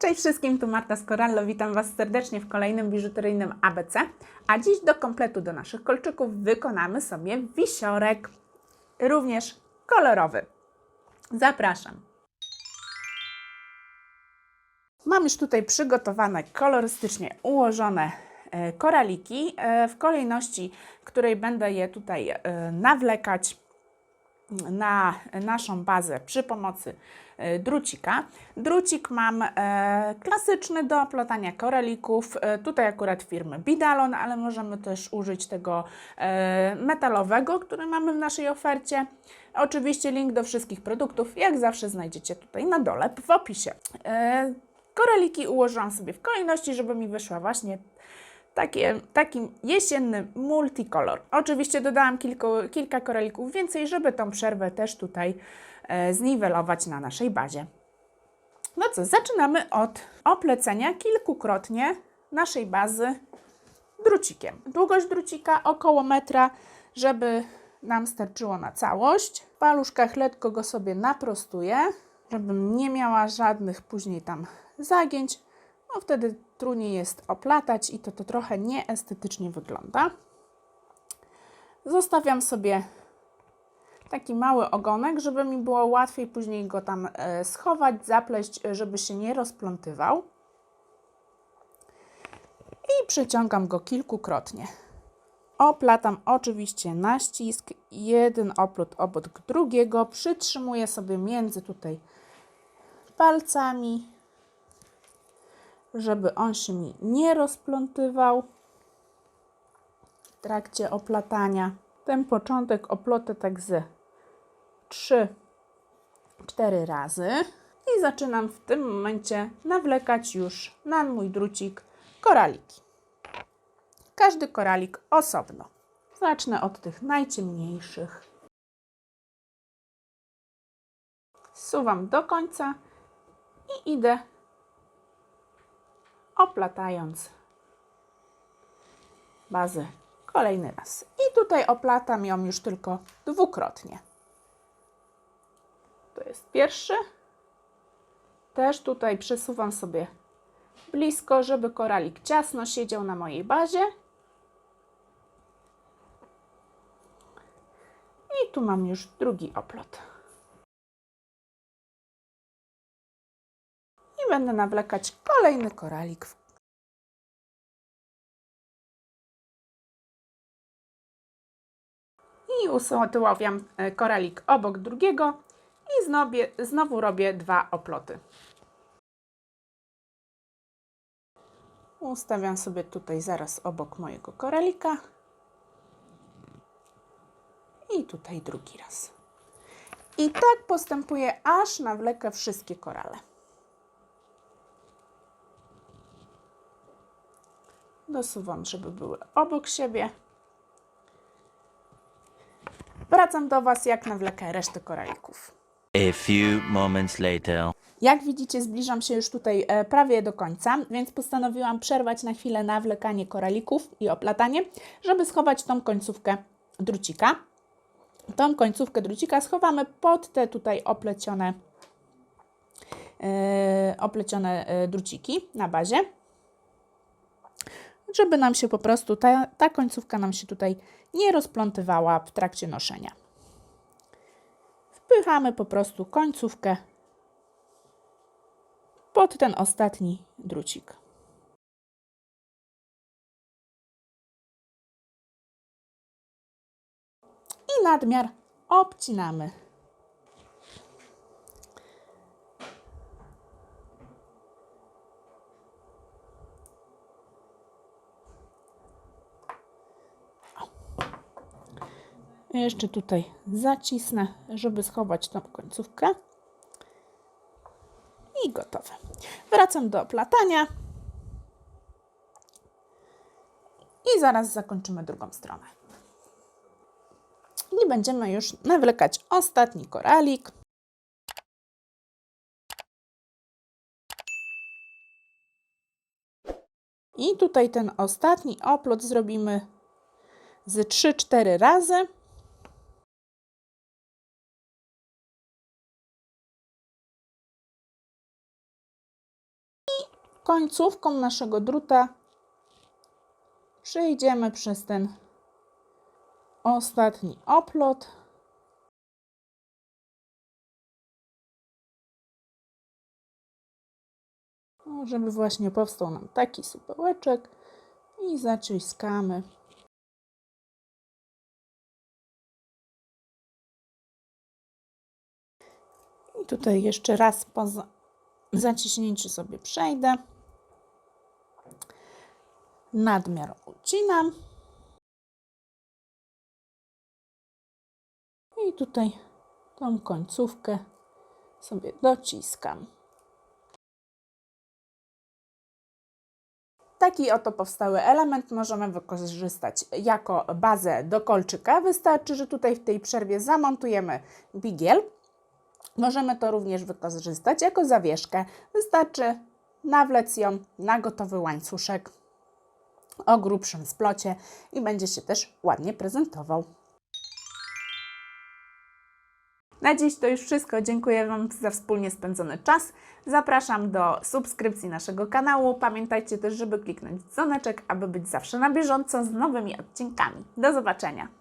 Cześć wszystkim, tu Marta z Corallo. Witam Was serdecznie w kolejnym biżuteryjnym ABC. A dziś do kompletu do naszych kolczyków wykonamy sobie wisiorek, również kolorowy. Zapraszam. Mam już tutaj przygotowane kolorystycznie ułożone e, koraliki e, w kolejności, której będę je tutaj e, nawlekać na naszą bazę przy pomocy e, drucika. Drucik mam e, klasyczny do oplatania koralików, e, tutaj akurat firmy Bidalon, ale możemy też użyć tego metalowego, który mamy w naszej ofercie. Oczywiście link do wszystkich produktów, jak zawsze znajdziecie tutaj na dole w opisie. Koraliki ułożyłam sobie w kolejności, żeby mi wyszła właśnie takie, taki jesienny multikolor. Oczywiście dodałam kilku, kilka koralików więcej, żeby tą przerwę też tutaj e, zniwelować na naszej bazie. No co, zaczynamy od oplecenia kilkukrotnie naszej bazy drucikiem. Długość drucika około metra, żeby nam starczyło na całość. W paluszkach lekko go sobie naprostuję, żebym nie miała żadnych później tam zagięć. No wtedy trudniej jest oplatać i to, to trochę nieestetycznie wygląda. Zostawiam sobie taki mały ogonek, żeby mi było łatwiej później go tam e, schować, zapleść, e, żeby się nie rozplątywał. I przeciągam go kilkukrotnie. Oplatam oczywiście na ścisk, jeden oplot obok drugiego, przytrzymuję sobie między tutaj palcami, żeby on się mi nie rozplątywał w trakcie oplatania. Ten początek oplotę tak ze 3-4 razy i zaczynam w tym momencie nawlekać już na mój drucik koraliki. Każdy koralik osobno. Zacznę od tych najciemniejszych. Suwam do końca i idę oplatając bazę kolejny raz. I tutaj oplatam ją już tylko dwukrotnie. To jest pierwszy. Też tutaj przesuwam sobie blisko, żeby koralik ciasno siedział na mojej bazie. I tu mam już drugi oplot. Będę nawlekać kolejny koralik. I usytuowiam e, koralik obok drugiego i znowu, znowu robię dwa oploty. Ustawiam sobie tutaj zaraz obok mojego koralika. I tutaj drugi raz. I tak postępuję, aż nawlekę wszystkie korale. Dosuwam, żeby były obok siebie. Wracam do Was, jak nawlekę resztę koralików. A few moments later. Jak widzicie, zbliżam się już tutaj e, prawie do końca, więc postanowiłam przerwać na chwilę nawlekanie koralików i oplatanie, żeby schować tą końcówkę drucika. Tą końcówkę drucika schowamy pod te tutaj oplecione, e, oplecione e, druciki na bazie, żeby nam się po prostu ta, ta końcówka nam się tutaj nie rozplątywała w trakcie noszenia. Wpychamy po prostu końcówkę pod ten ostatni drucik. I nadmiar obcinamy. Jeszcze tutaj zacisnę, żeby schować tą końcówkę. I gotowe. Wracam do oplatania. I zaraz zakończymy drugą stronę. I będziemy już nawlekać ostatni koralik. I tutaj ten ostatni oplot zrobimy z 3-4 razy. Końcówką naszego druta przejdziemy przez ten ostatni oplot. No, żeby właśnie powstał nam taki supełeczek i zaciskamy. I tutaj jeszcze raz po za- zaciśnięciu sobie przejdę. Nadmiar ucinam. I tutaj tą końcówkę sobie dociskam. Taki oto powstały element możemy wykorzystać jako bazę do kolczyka. Wystarczy, że tutaj w tej przerwie zamontujemy bigiel. Możemy to również wykorzystać jako zawieszkę. Wystarczy nawlec ją na gotowy łańcuszek o grubszym splocie i będzie się też ładnie prezentował. Na dziś to już wszystko. Dziękuję Wam za wspólnie spędzony czas. Zapraszam do subskrypcji naszego kanału. Pamiętajcie też, żeby kliknąć dzwoneczek, aby być zawsze na bieżąco z nowymi odcinkami. Do zobaczenia!